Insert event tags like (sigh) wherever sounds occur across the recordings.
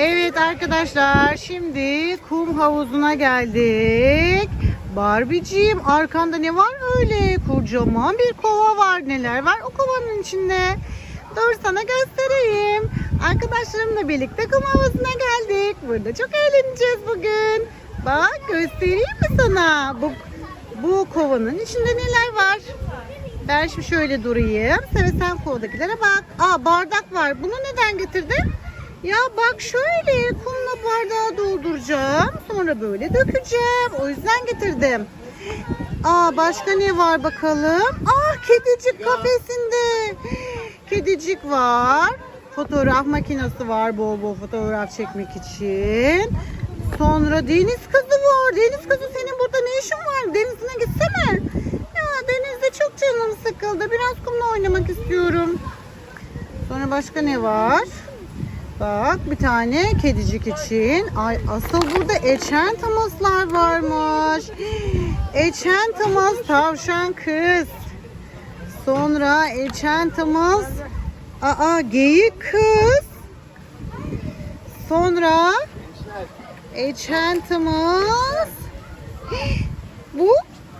Evet arkadaşlar şimdi kum havuzuna geldik. Barbie'ciğim arkanda ne var öyle? Kocaman bir kova var. Neler var o kovanın içinde? Dur sana göstereyim. Arkadaşlarımla birlikte kum havuzuna geldik. Burada çok eğleneceğiz bugün. Bak göstereyim mi sana? Bu, bu kovanın içinde neler var? Ben şimdi şöyle durayım. Sen sen kovadakilere bak. Aa bardak var. Bunu neden getirdin? Ya bak şöyle kumla bardağı dolduracağım. Sonra böyle dökeceğim. O yüzden getirdim. Aa başka ne var bakalım? Aa kedicik kafesinde. Kedicik var. Fotoğraf makinesi var bol bol fotoğraf çekmek için. Sonra deniz kızı var. Deniz kızı senin burada ne işin var? Denizine gitsene. Ya denizde çok canım sıkıldı. Biraz kumla oynamak istiyorum. Sonra başka ne var? Bak bir tane kedicik için. Ay asıl burada eçen tamaslar varmış. Eçen tamas tavşan kız. Sonra eçen tamas. Aa geyik kız. Sonra eçen tamas. (gasps) Bu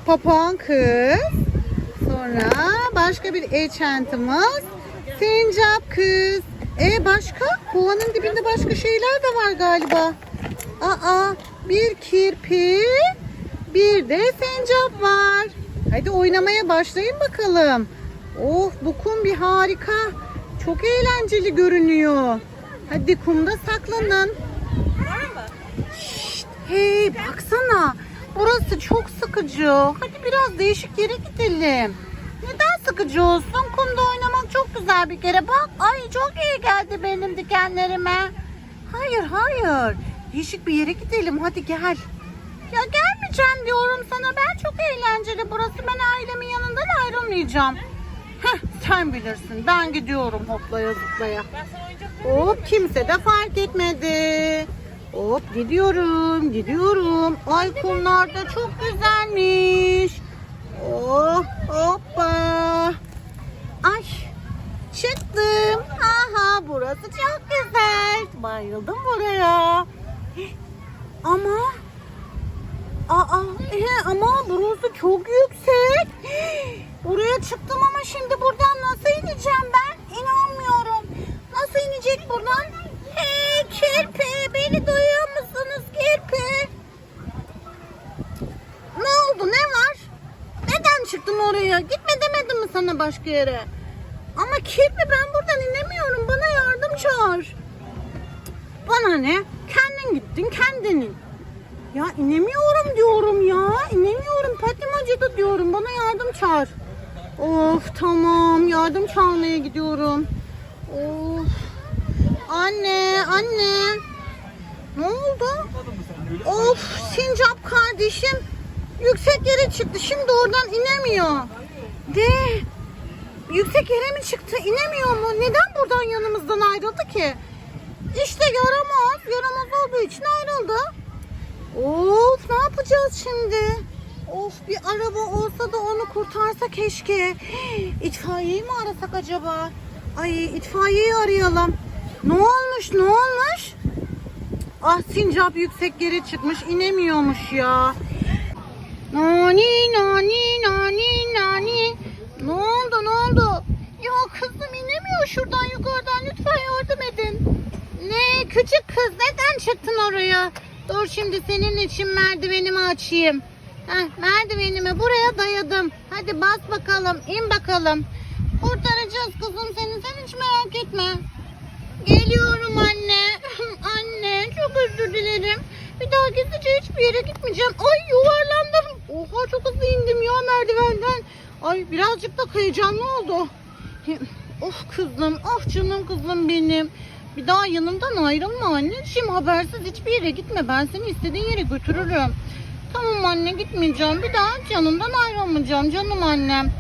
papağan kız. Sonra başka bir eçentimiz. Sincap kız. E başka? Kovanın dibinde başka şeyler de var galiba. Aa bir kirpi bir de sincap var. Hadi oynamaya başlayın bakalım. Oh bu kum bir harika. Çok eğlenceli görünüyor. Hadi kumda saklanın. Şşt, hey baksana. Burası çok sıkıcı. Hadi biraz değişik yere gidelim. Neden sıkıcı olsun? Kumda oynamak çok güzel bir kere. Bak ay çok iyi geldi benim dikenlerime. Hayır hayır. Değişik bir yere gidelim. Hadi gel. Ya gelmeyeceğim diyorum sana. Ben çok eğlenceli. Burası ben ailemin yanından ayrılmayacağım. Heh, sen bilirsin. Ben gidiyorum hoplaya zıplaya. Hop kimse de fark etmedi. Hop gidiyorum, gidiyorum. Ay kumlar da çok güzelmiş. Oh, hoppa. Ay çıktım. Aha burası çok güzel. Bayıldım buraya. Ama Aa, e, ama burası çok yüksek. Buraya çıktım ama şimdi buradan nasıl ineceğim ben? İnanmıyorum. Nasıl inecek buradan? Hey kirpi beni duyuyor musunuz kirpi? Ne oldu ne var? Neden çıktın oraya? Gitme demedim mi sana başka yere? Ama kirpi ben buradan inemiyorum. Bana yardım çağır. Bana ne? Kendin gittin kendinin. Ya inemiyorum diyorum ya. İnemiyorum. Patim acıdı diyorum. Bana yardım çağır. Of tamam. Yardım çağırmaya gidiyorum. Of. Anne, anne. Ne oldu? Of, Sincap kardeşim yüksek yere çıktı. Şimdi oradan inemiyor. De. Yüksek yere mi çıktı? İnemiyor mu? Neden buradan yanımızdan ayrıldı ki? İşte yaramaz. Yaramaz olduğu için ayrıldı. Of ne yapacağız şimdi? Of bir araba olsa da onu kurtarsa keşke. (gasps) İtfaiyeyi mi arasak acaba? Ay itfaiyeyi arayalım. Ne olmuş ne olmuş? Ah sincap yüksek yere çıkmış inemiyormuş ya. Nani nani nani nani. Ne oldu ne oldu? Ya kızım inemiyor şuradan yukarıdan lütfen yardım edin. Ne küçük kız neden çıktın oraya? Dur şimdi senin için merdivenimi açayım. Heh, merdivenimi buraya dayadım. Hadi bas bakalım in bakalım. Kurtaracağız kızım seni sen hiç merak etme. Geliyorum anne. (laughs) anne çok özür dilerim. Bir daha gizlice hiçbir yere gitmeyeceğim. Ay yuvarlandım. Oha çok hızlı indim ya merdivenden. Ay birazcık da heyecanlı oldu. Of kızım, ah canım kızım benim. Bir daha yanımdan ayrılma anneciğim. Habersiz hiçbir yere gitme. Ben seni istediğin yere götürürüm. Tamam anne gitmeyeceğim. Bir daha canımdan ayrılmayacağım canım annem.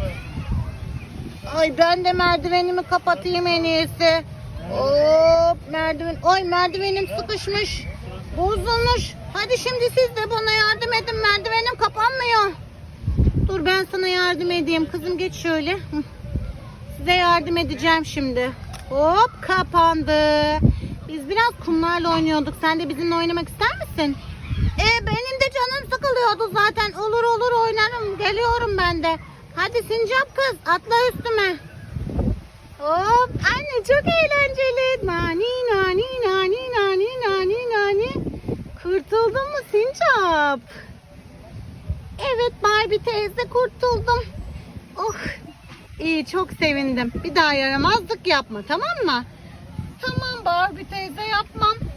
Ay ben de merdivenimi kapatayım en iyisi. Hop merdiven. Ay merdivenim sıkışmış. Bozulmuş. Hadi şimdi siz de bana yardım edin. Merdivenim kapanmıyor. Dur ben sana yardım edeyim. Kızım geç şöyle. Hı. Size yardım edeceğim şimdi. Hop kapandı. Biz biraz kumlarla oynuyorduk. Sen de bizimle oynamak ister misin? E benim de canım sıkılıyordu zaten. Olur olur oynarım. Geliyorum ben de. Hadi sincap kız atla üstüme. Hop anne çok eğlenceli. Nani nani nani nani nani nani. Kurtuldun mu sincap? Evet Barbie teyze kurtuldum. Oh iyi çok sevindim. Bir daha yaramazlık yapma tamam mı? Tamam Barbie teyze yapmam.